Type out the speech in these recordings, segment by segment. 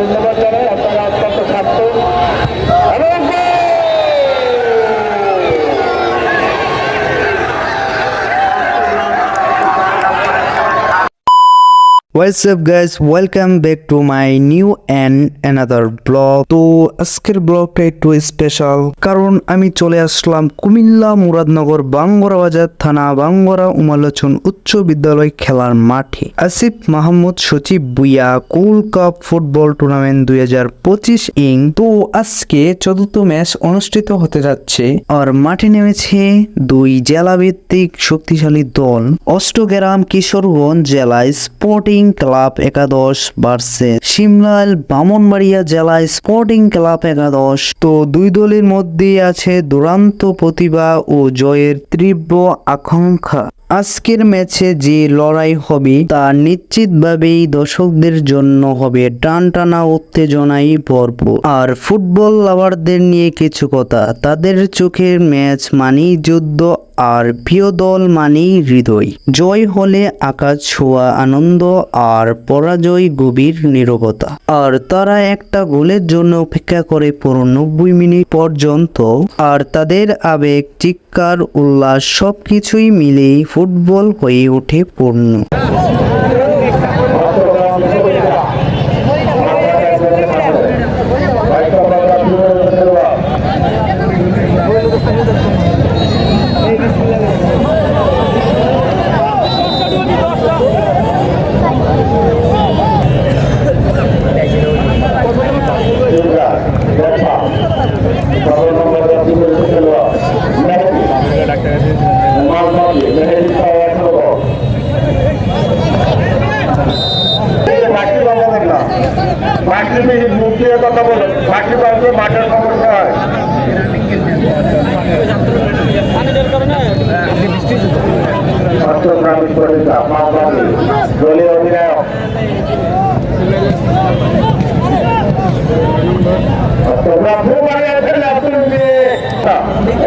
ধন্যবাদ জানাই আপনারা অত্যন্ত ছাত্র What's up, guys? Welcome back to my new and another blog তো আজকের ব্লগটা একটু স্পেশাল কারণ আমি চলে আসলাম কুমিল্লা মুরাদনগর বাঙ্গরা বাজার থানা বাঙ্গরা উমালোচন উচ্চ বিদ্যালয় খেলার মাঠে। আসিফ মাহমুদ, সচিব বুইয়া, কুল কাপ ফুটবল টুর্নামেন্ট দুই হাজার পঁচিশ ইং। তো আজকে চতুর্থ ম্যাচ অনুষ্ঠিত হতে যাচ্ছে আর মাঠে নেমেছে দুই জেলা ভিত্তিক শক্তিশালী দল। অষ্টগ্রাম কিশোরগঞ্জ জেলায় স্পোর্টিং ক্লাব একাদশ ভার্সেস সিমলাল বামনবাড়িয়া জেলায় স্পোর্টিং ক্লাব একাদশ। তো দুই দলের মধ্যে আছে দুরান্ত প্রতিভা ও জয়ের তীব্র আকাঙ্ক্ষা। আজকের ম্যাচে যে লড়াই হবে, তা নিশ্চিতভাবেই দর্শকদের জন্য হবে টান টানা উত্তেজনায় ভরপুর। আর ফুটবল লাভারদের নিয়ে কিছু কথা, তাদের চোখের ম্যাচ মানেই যুদ্ধ আর প্রিয় দল মানেই হৃদয়। জয় হলে আকাশ ছোঁয়া আনন্দ আর পরাজয় গভীর নিরবতা। আর তারা একটা গোলের জন্য অপেক্ষা করে পুরো নব্বই মিনিট পর্যন্ত। আর তাদের আবেগ, চিৎকার, উল্লাস সবকিছুই মিলেই ফুটবল হয়ে ওঠে পূর্ণ। মাঠের সমস্যা হয় ছাত্র গ্রামীণ মাওবাদী দলীয় অধিনায়ক। তোমরা খুব আগে আছেন আব্দুল মিয়ে।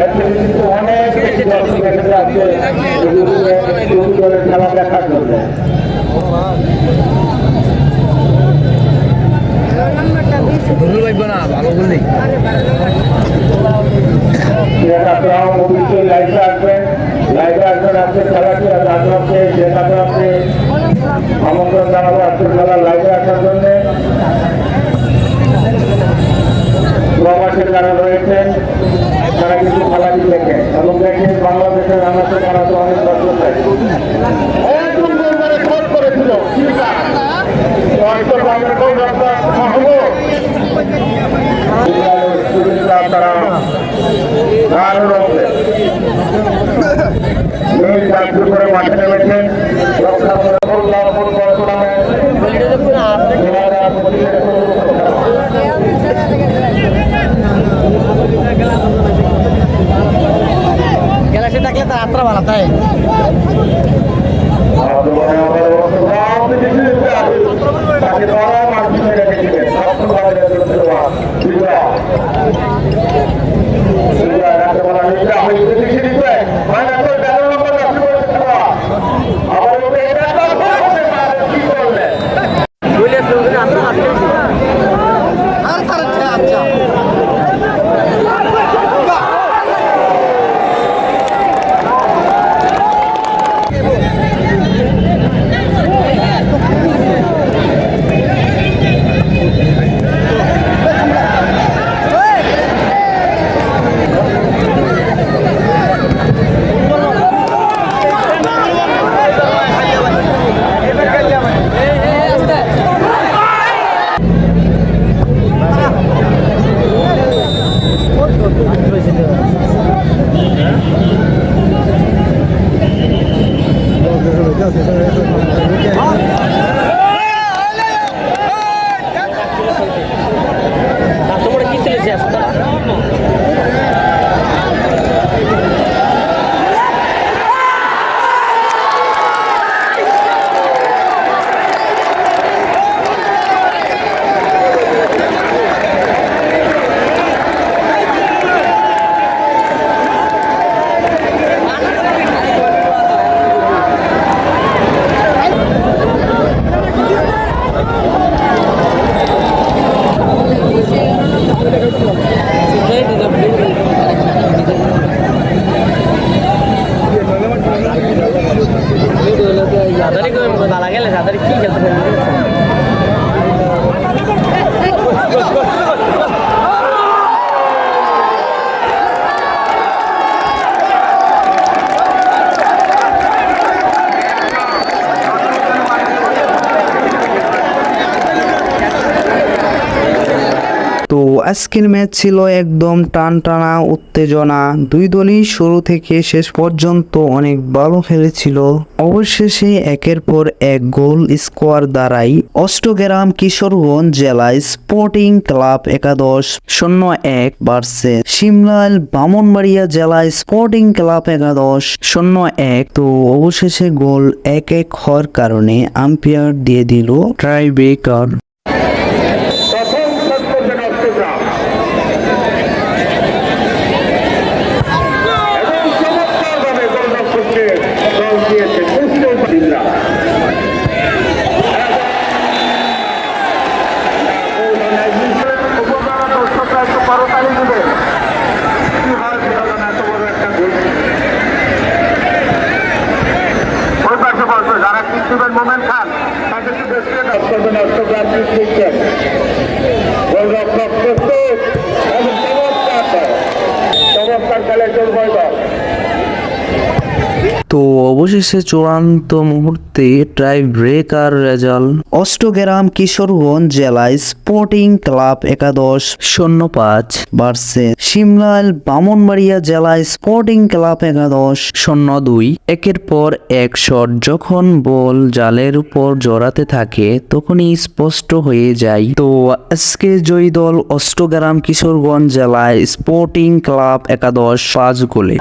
এর থেকে কিন্তু অনেক দর্শক আছে। খেলা দেখার জন্য আপনারা অবশ্যই লাইভে আসবেন লাইভে আসবেন আজকে খেলাটি আপনাকে দেখাতে আপনি আমন্ত্রণ জানাব আজকে আসার জন্য প্রবাসী যারা রয়েছেন তারা কিন্তু খেলাটি দেখেন এবং দেখেন বাংলাদেশের রানাতে তারা তো অনেক থাকে তারা গান রয়েছে এই থাকলে তার যাত্রা ভালো তাই? খেলতে হবে দাদা গেলে দাদার কি খেলতে হবে আজকের ম্যাচ ছিল একদম টান টানা উত্তেজনা। দুই দলই শুরু থেকে শেষ পর্যন্ত অনেক ভালো খেলেছিল। অবশেষে একের পর এক গোল স্কোয়ার দ্বারাই অষ্টগ্রাম কিশোরগঞ্জ জেলায় স্পোর্টিং ক্লাব একাদশ শূন্য এক বাড়ছে সিমলাল বামনবাড়িয়া জেলায় স্পোর্টিং ক্লাব একাদশ শূন্য এক। তো অবশেষে গোল এক এক হওয়ার কারণে আম্পায়ার দিয়ে দিল ট্রাই ব্রেকার চলবে দল তো অবশেষে চূড়ান্ত মুহূর্তে tiebreaker result Austagram Kishoreganj জেলায় স্পোর্টিং ক্লাব একাদশ শূন্য পাঁচ বাড়ছে সিমলাল বামনবাড়িয়া জেলায় স্পোর্টিং ক্লাব একাদশ শূন্য দুই একের পর এক শট যখন বল জালের উপর জড়াতে থাকে তখনই স্পষ্ট হয়ে যায়। তো আজকে জয়ী দল অষ্টগ্রাম কিশোরগঞ্জ জেলায় স্পোর্টিং ক্লাব একাদশ পাঁচ গোলে।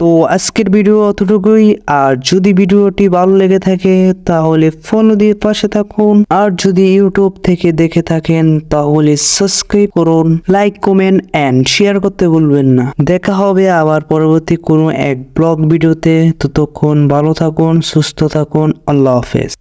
তো আজকের ভিডিও অতটুকুই। আর যদি ভিডিওটি ভালো লেগে থাকে, তাহলে ফলো দিয়ে পাশে থাকুন। আর যদি ইউটিউব থেকে দেখে থাকেন, তাহলে সাবস্ক্রাইব করুন লাইক কমেন্ট অ্যান্ড শেয়ার করতে ভুলবেন না। দেখা হবে আবার পরবর্তী কোনো এক ব্লগ ভিডিওতে। ততক্ষণ ভালো থাকুন, সুস্থ থাকুন, আল্লাহ হাফেজ।